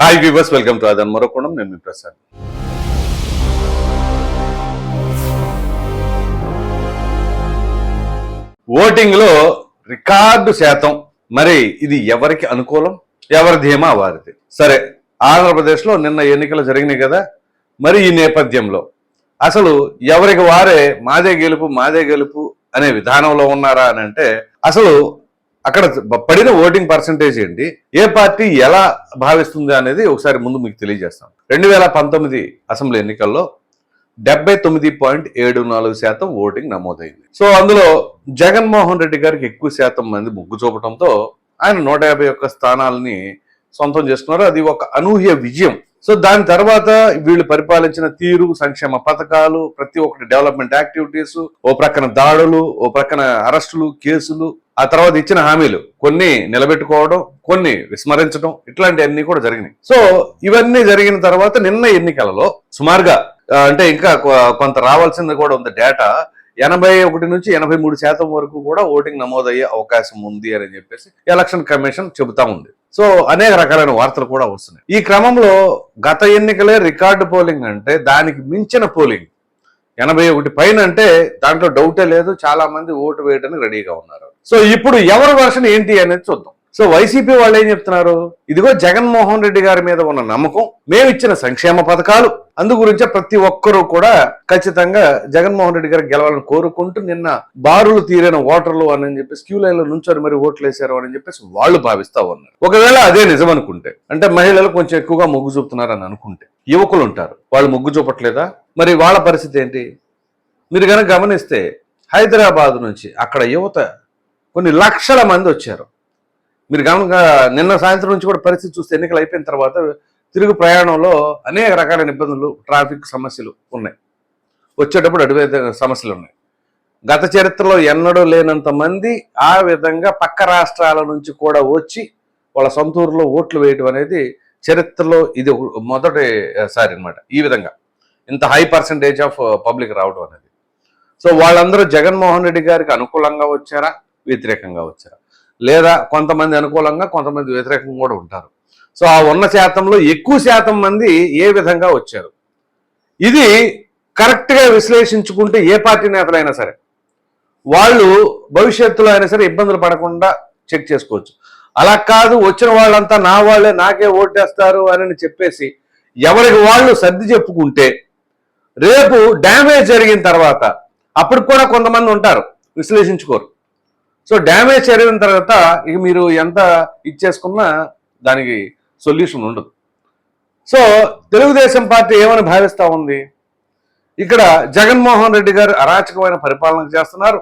Hi viewers welcome to అదన్ మరొకోణం నేను మీ ప్రసాద్ ఓటింగ్లో రికార్డు శాతం. మరి ఇది ఎవరికి అనుకూలం? ఎవరి ధీమా? వారిది. సరే ఆంధ్రప్రదేశ్లో నిన్న ఎన్నికలు జరిగినాయి కదా? మరి ఈ నేపథ్యంలో అసలు ఎవరికి వారే మాదే గెలుపు మాదే గెలుపు అనే విధానంలో ఉన్నారా అని అంటే అసలు అక్కడ పడిన ఓటింగ్ పర్సంటేజ్ ఏంటి? ఏ పార్టీ ఎలా భావిస్తుంది అనేది ఒకసారి ముందు మీకు తెలియజేస్తాం. రెండు వేల పంతొమ్మిది అసెంబ్లీ ఎన్నికల్లో డెబ్బై తొమ్మిది పాయింట్ ఏడు నాలుగు శాతం ఓటింగ్ నమోదైంది. సో అందులో జగన్మోహన్ రెడ్డి గారికి ఎక్కువ శాతం మంది మొగ్గు చూపడంతో ఆయన నూట యాభై ఒక్క స్థానాలని సొంతం చేసుకున్నారు అది ఒక అనూహ్య విజయం. సో దాని తర్వాత వీళ్ళు పరిపాలించిన తీరు సంక్షేమ పథకాలు ప్రతి ఒక్కటి డెవలప్మెంట్ యాక్టివిటీస్ ఓ ప్రక్కన దాడులు ఓ ప్రక్కన అరెస్టులు కేసులు ఆ తర్వాత ఇచ్చిన హామీలు. కొన్ని నిలబెట్టుకోవడం కొన్ని విస్మరించడం ఇట్లాంటివన్నీ కూడా జరిగినాయి. సో ఇవన్నీ జరిగిన తర్వాత నిన్న ఎన్నికలలో సుమారుగా అంటే ఇంకా కొంత రావాల్సింది కూడా ఉంది డేటా. ఎనభై ఒకటి నుంచి ఎనభై మూడు శాతం వరకు కూడా ఓటింగ్ నమోదయ్యే అవకాశం ఉంది అని చెప్పేసి ఎలక్షన్ కమిషన్ చెబుతా ఉంది. సో అనేక రకాలైన వార్తలు కూడా వస్తున్నాయి. ఈ క్రమంలో గత ఎన్నికలే రికార్డు పోలింగ్ అంటే దానికి మించిన పోలింగ్. ఎనభై ఒకటి పైన అంటే దాంట్లో డౌటే లేదు చాలా మంది ఓటు వేయడానికి రెడీగా ఉన్నారు. సో ఇప్పుడు ఎవరి వర్షన్ ఏంటి అనేది చూద్దాం. సో వైసీపీ వాళ్ళు ఏం చెప్తున్నారు? ఇదిగో జగన్మోహన్ రెడ్డి గారి మీద ఉన్న నమ్మకం మేము ఇచ్చిన సంక్షేమ పథకాలు. అందు గురించే ప్రతి ఒక్కరూ కూడా ఖచ్చితంగా జగన్మోహన్ రెడ్డి గారు గెలవాలని కోరుకుంటూ నిన్న బారులు తీరిన ఓటర్లు అని చెప్పేసి క్యూ లైన్లో నుంచొని మరి ఓట్లు వేశారు అని చెప్పేసి వాళ్ళు భావిస్తా ఉన్నారు. ఒకవేళ అదే నిజం అనుకుంటే అంటే మహిళలు కొంచెం ఎక్కువగా మొగ్గు చూపుతున్నారు అని అనుకుంటే యువకులు ఉంటారు. వాళ్ళు మొగ్గు చూపట్లేదా? మరి వాళ్ళ పరిస్థితి ఏంటి? మీరు కనుక గమనిస్తే హైదరాబాద్ నుంచి అక్కడ యువత కొన్ని లక్షల మంది వచ్చారు. మీరు గమనిక నిన్న సాయంత్రం నుంచి కూడా పరిస్థితి చూస్తే ఎన్నికలు అయిపోయిన తర్వాత తిరుగు ప్రయాణంలో అనేక రకాలైన ఇబ్బందులు ట్రాఫిక్ సమస్యలు ఉన్నాయి. వచ్చేటప్పుడు అటువైతే సమస్యలు ఉన్నాయి. గత చరిత్రలో ఎన్నడూ లేనంత మంది ఆ విధంగా పక్క రాష్ట్రాల నుంచి కూడా వచ్చి వాళ్ళ సొంత ఓట్లు వేయడం అనేది చరిత్రలో ఇది ఒక మొదటిసారి అనమాట ఈ విధంగా ఇంత హై పర్సంటేజ్ ఆఫ్ పబ్లిక్ రావడం అనేది. సో వాళ్ళందరూ జగన్మోహన్ రెడ్డి గారికి అనుకూలంగా వచ్చారా? వ్యతిరేకంగా వచ్చారా? లేదా కొంతమంది అనుకూలంగా కొంతమంది వ్యతిరేకంగా కూడా ఉంటారు. సో ఆ ఉన్న శాతంలో ఎక్కువ శాతం మంది ఏ విధంగా వచ్చారు? ఇది కరెక్ట్గా విశ్లేషించుకుంటే ఏ పార్టీ నేతలైనా సరే వాళ్ళు భవిష్యత్తులో అయినా సరే ఇబ్బందులు పడకుండా చెక్ చేసుకోవచ్చు. అలా కాదు వచ్చిన వాళ్ళంతా నా వాళ్ళే నాకే ఓటేస్తారు అని చెప్పేసి ఎవరికి వాళ్ళు సర్ది చెప్పుకుంటే రేపు డ్యామేజ్ జరిగిన తర్వాత అప్పుడు కూడా కొంతమంది ఉంటారు విశ్లేషించుకోరు. సో డ్యామేజ్ జరిగిన తర్వాత ఇక మీరు ఎంత ఇచ్చేసుకున్నా దానికి సొల్యూషన్ ఉండదు. సో తెలుగుదేశం పార్టీ ఏమని భావిస్తూ ఉంది? ఇక్కడ జగన్మోహన్ రెడ్డి గారు అరాచకమైన పరిపాలన చేస్తున్నారు.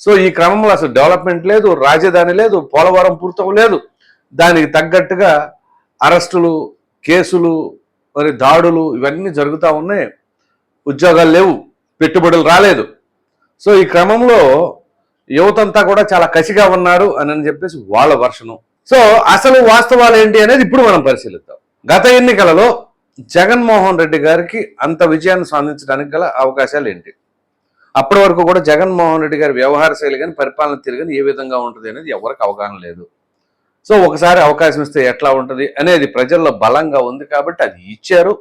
సో ఈ క్రమంలో అసలు డెవలప్మెంట్ లేదు రాజధాని లేదు పోలవరం పూర్తం లేదు. దానికి తగ్గట్టుగా అరెస్టులు కేసులు మరి దాడులు ఇవన్నీ జరుగుతూ ఉన్నాయి. ఉద్యోగాలు లేవు పెట్టుబడులు రాలేదు. సో ఈ క్రమంలో యువతంతా కూడా చాలా కసిగా ఉన్నారు అని అని చెప్పేసి వాళ్ళ వర్షను. సో అసలు వాస్తవాలు ఏంటి అనేది ఇప్పుడు మనం పరిశీలిద్దాం. గత ఎన్నికలలో జగన్మోహన్ రెడ్డి గారికి అంత విజయాన్ని సాధించడానికి గల అవకాశాలు ఏంటి? అప్పటి వరకు కూడా జగన్మోహన్ రెడ్డి గారి వ్యవహార శైలి కానీ పరిపాలన తీరు కానీ ఏ విధంగా ఉంటుంది అనేది ఎవరికి అవగాహన లేదు. సో ఒకసారి అవకాశం ఇస్తే ఎట్లా ఉంటుంది అనేది ప్రజల్లో బలంగా ఉంది కాబట్టి అది ఇచ్చారు.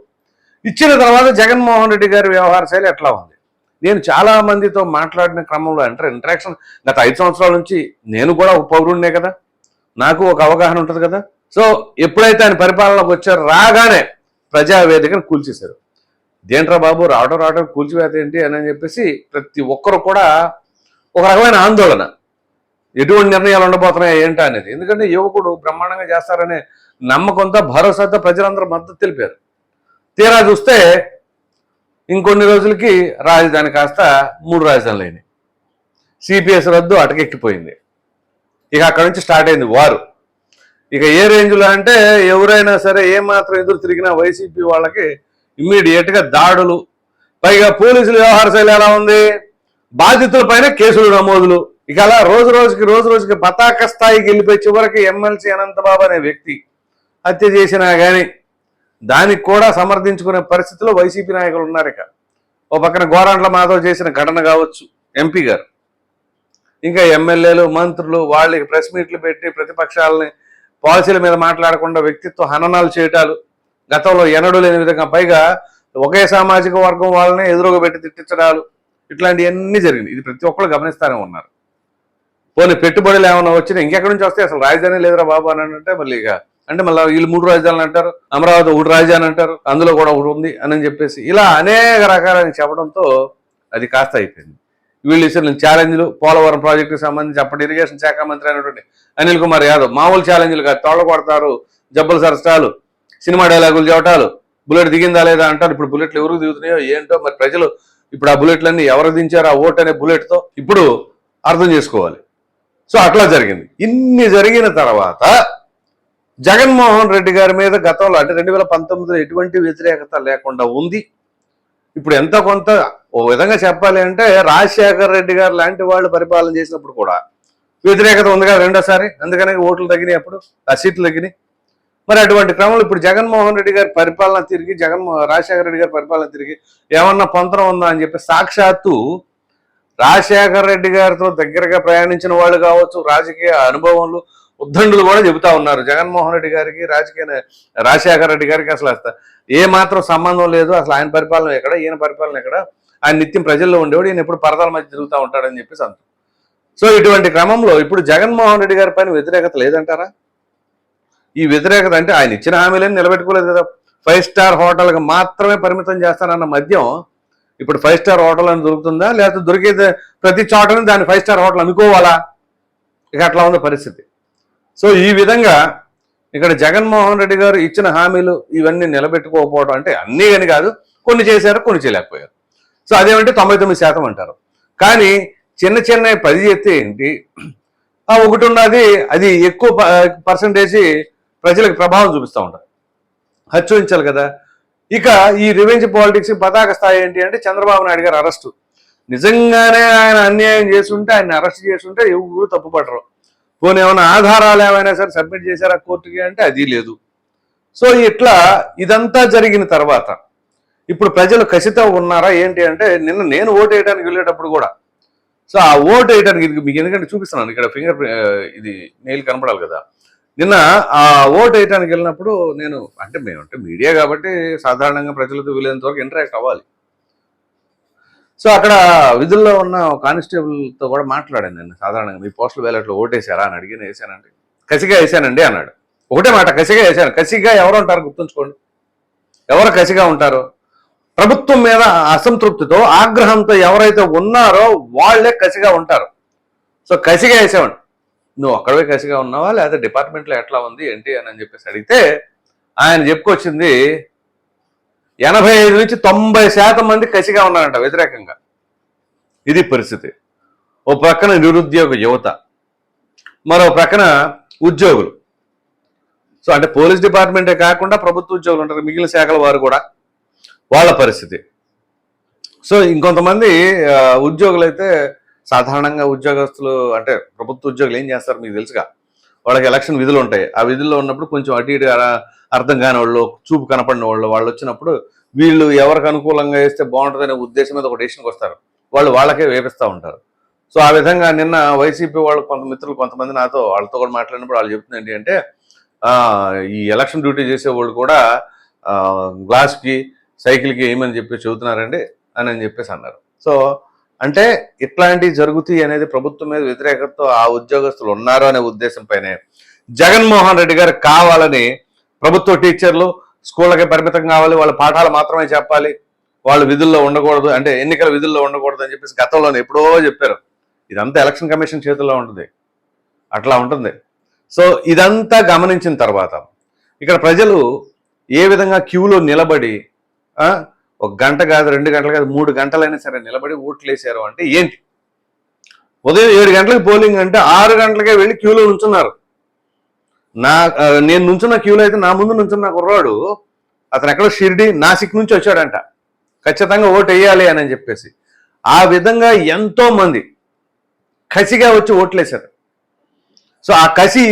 ఇచ్చిన తర్వాత జగన్మోహన్ రెడ్డి గారి వ్యవహార శైలి ఎట్లా ఉంది? నేను చాలా మందితో మాట్లాడిన క్రమంలో అంటే ఇంటరాక్షన్ గత ఐదు సంవత్సరాల నుంచి నేను కూడా ఒక పౌరుడినే కదా. నాకు ఒక అవగాహన ఉంటుంది కదా. సో ఎప్పుడైతే ఆయన పరిపాలనలోకి వచ్చారో రాగానే ప్రజావేదికను కూల్చేశారు. దేంట్రా బాబు రావడం రావడం కూల్చివేత ఏంటి అని చెప్పేసి ప్రతి ఒక్కరు కూడా ఒక రకమైన ఆందోళన. ఎటువంటి నిర్ణయాలు ఉండబోతున్నాయి ఏంటా అనేది. ఎందుకంటే యువకుడు బ్రహ్మాండంగా చేస్తారనే నమ్మకంతో భరోసాతో ప్రజలందరూ మద్దతు తెలిపారు. తీరా చూస్తే ఇంకొన్ని రోజులకి రాజధాని కాస్త మూడు రాజధానులు అయినాయి. సిపిఎస్ రద్దు అటకెక్కిపోయింది ఇక అక్కడ నుంచి స్టార్ట్ అయింది వారు. ఇక ఏ రేంజ్లో అంటే ఎవరైనా సరే ఏమాత్రం ఎదురు తిరిగినా వైసీపీ వాళ్ళకి ఇమ్మీడియట్గా దాడులు. పైగా పోలీసుల వ్యవహార శైలి ఎలా ఉంది? బాధితులపైన కేసులు నమోదులు. ఇక అలా రోజు రోజుకి రోజు రోజుకి పతాక స్థాయికి వెళ్ళిపోయి చివరికి ఎమ్మెల్సీ అనంతబాబు అనే వ్యక్తి హత్య చేసినా కానీ దానికి కూడా సమర్థించుకునే పరిస్థితిలో వైసీపీ నాయకులు ఉన్నారు ఇక. ఓ పక్కన గోరాంట్ల మాధవ్ చేసిన ఘటన కావచ్చు ఎంపీ గారు. ఇంకా ఎమ్మెల్యేలు మంత్రులు వాళ్ళకి ప్రెస్ మీట్లు పెట్టి ప్రతిపక్షాలని పాలసీల మీద మాట్లాడకుండా వ్యక్తిత్వ హననాలు చేయటాలు గతంలో ఎనడు లేని విధంగా పైగా ఒకే సామాజిక వర్గం వాళ్ళని ఎదురుగా పెట్టి తిట్టించడాలు ఇట్లాంటివన్నీ జరిగింది ఇది ప్రతి ఒక్కరు గమనిస్తానే ఉన్నారు. పోనీ పెట్టుబడులు ఏమైనా వచ్చినా ఇంకెక్కడి నుంచి వస్తే అసలు రాజధాని లేదురా బాబు అని అంటే మళ్ళీ ఇక అంటే మళ్ళీ వీళ్ళు మూడు రాజధానులు అంటారు అమరావతి ఒకటి రాజధాని అంటారు అందులో కూడా ఒకటి ఉంది అని చెప్పేసి ఇలా అనేక రకాలని చెప్పడంతో అది కాస్త అయిపోయింది. వీళ్ళు ఇచ్చిన ఛాలెంజ్లు పోలవరం ప్రాజెక్టుకి సంబంధించి అప్పటి ఇరిగేషన్ శాఖ మంత్రి అయినటువంటి అనిల్ కుమార్ యాదవ్ మామూలు ఛాలెంజ్లు కాదు. తోళ్ళ కొడతారు జబ్బులు సరస్టాలు సినిమా డైలాగులు చెప్పటాలు బుల్లెట్ దిగిందా లేదా అంటారు. ఇప్పుడు బుల్లెట్లు ఎవరికి దిగుతున్నాయో ఏంటో మరి ప్రజలు ఇప్పుడు ఆ బుల్లెట్లన్నీ ఎవరు దించారు ఆ ఓట్ అనే బుల్లెట్తో ఇప్పుడు అర్థం చేసుకోవాలి. సో అట్లా జరిగింది. ఇన్ని జరిగిన తర్వాత జగన్మోహన్ రెడ్డి గారి మీద గతంలో అంటే రెండు వేల పంతొమ్మిదిలో ఎటువంటి వ్యతిరేకత లేకుండా ఉంది. ఇప్పుడు ఎంత కొంత ఓ విధంగా చెప్పాలి అంటే రాజశేఖర్ రెడ్డి గారు లాంటి వాళ్ళు పరిపాలన చేసినప్పుడు కూడా వ్యతిరేకత ఉంది కదా రెండోసారి. అందుకనే ఓట్లు తగ్గినాయి అప్పుడు ఆ సీట్లు తగ్గినాయి. మరి అటువంటి క్రమంలో ఇప్పుడు జగన్మోహన్ రెడ్డి గారి పరిపాలన తిరిగి జగన్ రాజశేఖర రెడ్డి గారి పరిపాలన తిరిగి ఏమన్నా పొంతరం ఉందా అని చెప్పి సాక్షాత్తు రాజశేఖర రెడ్డి గారితో దగ్గరగా ప్రయాణించిన వాళ్ళు కావచ్చు రాజకీయ అనుభవంలో ఉద్దండులు కూడా చెబుతా ఉన్నారు. జగన్మోహన్ రెడ్డి గారికి రాజకీయ రాజశేఖర రెడ్డి గారికి అసలు అస్త- ఏ మాత్రం సంబంధం లేదు. అసలు ఆయన పరిపాలన ఎక్కడ ఈయన పరిపాలన ఎక్కడ? ఆయన నిత్యం ప్రజల్లో ఉండేవాడు. ఈయన ఎప్పుడు పరదాల మధ్య తిరుగుతూ ఉంటాడని చెప్పేసి అంటారు. సో ఇటువంటి క్రమంలో ఇప్పుడు జగన్మోహన్ రెడ్డి గారి పైన వ్యతిరేకత లేదంటారా? ఈ వ్యతిరేకత అంటే ఆయన ఇచ్చిన హామీలను నిలబెట్టుకోలేదు కదా. ఫైవ్ స్టార్ హోటల్కి మాత్రమే పరిమితం చేస్తానన్న మద్యం ఇప్పుడు ఫైవ్ స్టార్ హోటల్ అని దొరుకుతుందా? లేకపోతే దొరికేది ప్రతి చోటని దాన్ని ఫైవ్ స్టార్ హోటల్ అనుకోవాలా ఇక అట్లా ఉంది పరిస్థితి. సో ఈ విధంగా ఇక్కడ జగన్మోహన్ రెడ్డి గారు ఇచ్చిన హామీలు ఇవన్నీ నిలబెట్టుకోకపోవడం అంటే అన్నీ అని కాదు కొన్ని చేశారు కొన్ని చేయలేకపోయారు. సో అదేమంటే తొంభై తొమ్మిది శాతం అంటారు. కానీ చిన్న చిన్న పది చేస్తే ఏంటి? ఆ ఒకటి ఉన్నది అది ఎక్కువ పర్సంటేజ్ ప్రజలకు ప్రభావం చూపిస్తూ ఉంటారు. హెచ్చరించాలి కదా. ఇక ఈ రివెంజ్ పాలిటిక్స్ పతాక స్థాయి ఏంటి అంటే చంద్రబాబు నాయుడు గారు అరెస్టు. నిజంగానే ఆయన అన్యాయం చేస్తుంటే ఆయన అరెస్ట్ చేస్తుంటే ఎవరు తప్పుపడరు. పోనీ ఏమైనా ఆధారాలు ఏమైనా సరే సబ్మిట్ చేశారా కోర్టుకి అంటే అది లేదు. సో ఇట్లా ఇదంతా జరిగిన తర్వాత ఇప్పుడు ప్రజలు ఖచ్చితం ఉన్నారా ఏంటి అంటే నిన్న నేను ఓటు వేయడానికి వెళ్ళేటప్పుడు కూడా. సో ఆ ఓటు వేయడానికి ఇది మీకు ఎందుకంటే చూపిస్తున్నాను ఇక్కడ ఫింగర్ ఇది నెయిల్ కనపడాలి కదా. నిన్న ఆ ఓటు వేయడానికి వెళ్ళినప్పుడు నేను అంటే మేము అంటే మీడియా కాబట్టి సాధారణంగా ప్రజలతో వీలైనంత వరకు ఇంటరాక్ట్ అవ్వాలి. సో అక్కడ విధుల్లో ఉన్న కానిస్టేబుల్తో కూడా మాట్లాడాను నేను సాధారణంగా. మీ పోస్టల్ బ్యాలెట్లో ఓటేశారా అని అడిగిన వేసానండి కసిగా వేసానండి అన్నాడు. ఒకటే మాట కసిగా వేసాను. కసిగా ఎవరు ఉంటారు గుర్తుంచుకోండి. ఎవరు కసిగా ఉంటారు? ప్రభుత్వం మీద అసంతృప్తితో ఆగ్రహంతో ఎవరైతే ఉన్నారో వాళ్ళే కసిగా ఉంటారు. సో కసిగా వేసేవాడు నువ్వు అక్కడవే కసిగా ఉన్నావా? లేదా డిపార్ట్మెంట్లో ఎట్లా ఉంది? ఏంటి? అని అని చెప్పేసి అడిగితే ఆయన చెప్పుకొచ్చింది ఎనభై ఐదు నుంచి తొంభై శాతం మంది కసిగా ఉన్నారంట వ్యతిరేకంగా. ఇది పరిస్థితి. ఓ ప్రక్కన నిరుద్యోగ యువత మరో ప్రక్కన ఉద్యోగులు. సో అంటే పోలీస్ డిపార్ట్మెంటే కాకుండా ప్రభుత్వ ఉద్యోగులు ఉంటారు మిగిలిన శాఖల వారు కూడా వాళ్ళ పరిస్థితి. సో ఇంకొంతమంది ఉద్యోగులు అయితే సాధారణంగా ఉద్యోగస్తులు అంటే ప్రభుత్వ ఉద్యోగులు ఏం చేస్తారు మీకు తెలుసుగా? వాళ్ళకి ఎలక్షన్ విధులు ఉంటాయి. ఆ విధుల్లో ఉన్నప్పుడు కొంచెం అటు ఇటు అర్థం కాని వాళ్ళు చూపు కనపడిన వాళ్ళు వాళ్ళు వచ్చినప్పుడు వీళ్ళు ఎవరికి అనుకూలంగా వేస్తే బాగుంటుందనే ఉద్దేశం మీద ఒక డెసిషన్కి వస్తారు. వాళ్ళు వాళ్ళకే వేపిస్తూ ఉంటారు. సో ఆ విధంగా నిన్న వైసీపీ వాళ్ళు కొంత మిత్రులు కొంతమంది నాతో వాళ్ళతో కూడా మాట్లాడినప్పుడు వాళ్ళు చెప్తుంది ఏంటి అంటే ఈ ఎలక్షన్ డ్యూటీ చేసే వాళ్ళు కూడా గ్లాస్కి సైకిల్కి ఏమని చెప్పి చెబుతున్నారండి అని అని చెప్పేసి అన్నారు. సో అంటే ఇట్లాంటివి జరుగుతాయి అనేది ప్రభుత్వం మీద వ్యతిరేకతతో ఆ ఉద్యోగస్తులు ఉన్నారు అనే ఉద్దేశంపైనే జగన్మోహన్ రెడ్డి గారు కావాలని ప్రభుత్వ టీచర్లు స్కూళ్ళకి పరిమితం కావాలి వాళ్ళ పాఠాలు మాత్రమే చెప్పాలి వాళ్ళు విధుల్లో ఉండకూడదు అంటే ఎన్నికల విధుల్లో ఉండకూడదు అని చెప్పేసి గతంలోనే ఎప్పుడో చెప్పారు. ఇదంతా ఎలక్షన్ కమిషన్ చేతుల్లో ఉంటుంది. అట్లా ఉంటుంది. సో ఇదంతా గమనించిన తర్వాత ఇక్కడ ప్రజలు ఏ విధంగా క్యూలో నిలబడి ఆ, ఒక గంట కాదు రెండు గంటలు కాదు మూడు గంటలైనా సరే నిలబడి ఓట్లు వేసారు అంటే ఏంటి? ఉదయం ఏడు గంటలకు పోలింగ్ అంటే ఆరు గంటలకే వెళ్ళి క్యూలో ఉంచున్నారు. నా నేను నుంచున్న క్యూలో అయితే నా ముందు నుంచున్న కుర్రాడు అతను ఎక్కడో షిర్డి నాసిక్ నుంచి వచ్చాడంట. ఖచ్చితంగా ఓటు వేయాలి అని చెప్పేసి. ఆ విధంగా ఎంతో మంది కసిగా వచ్చి ఓట్లేశారు. సో ఆ కసి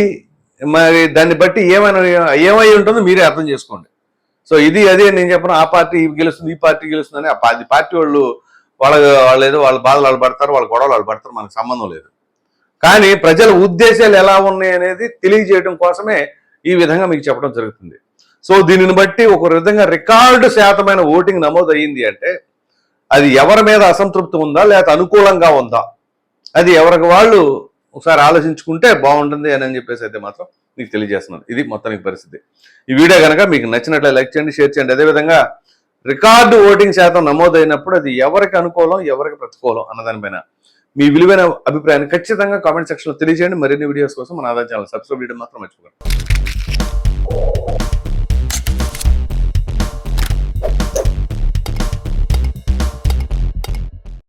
మరి దాన్ని బట్టి ఏమైనా ఏమై ఉంటుందో మీరే అర్థం చేసుకోండి. సో ఇది అదే నేను చెప్పను ఆ పార్టీ గెలుస్తుంది ఈ పార్టీ గెలుస్తుంది అని ఆ పార్టీ వాళ్ళు వాళ్ళ వాళ్ళు ఏదో వాళ్ళ బాధలు వాళ్ళు పడతారు వాళ్ళ గొడవలు వాళ్ళు పడతారు మనకు సంబంధం లేదు. కానీ ప్రజల ఉద్దేశాలు ఎలా ఉన్నాయి అనేది తెలియజేయడం కోసమే ఈ విధంగా మీకు చెప్పడం జరుగుతుంది. సో దీనిని బట్టి ఒక విధంగా రికార్డు శాతమైన ఓటింగ్ నమోదు అయ్యింది అంటే అది ఎవరి మీద అసంతృప్తి ఉందా లేకపోతే అనుకూలంగా ఉందా? అది ఎవరికి వాళ్ళు ఒకసారి ఆలోచించుకుంటే బాగుంటుంది అని అని చెప్పేసి అయితే మాత్రం మీకు తెలియజేస్తున్నాను. ఇది మొత్తానికి పరిస్థితి. ఈ వీడియో కనుక మీకు నచ్చినట్లే లైక్ చేయండి షేర్ చేయండి. అదేవిధంగా రికార్డు ఓటింగ్ శాతం నమోదైనప్పుడు అది ఎవరికి అనుకూలం ఎవరికి ప్రతికూలం అన్నదానిపైన మీ విలువైన అభిప్రాయాన్ని ఖచ్చితంగా కామెంట్ సెక్షన్లో తెలియజేయండి. మరిన్ని వీడియోస్ కోసం మన ఆదాయ ఛానల్ సబ్స్క్రైబ్ చేయడం మాత్రం మర్చిపోకండి.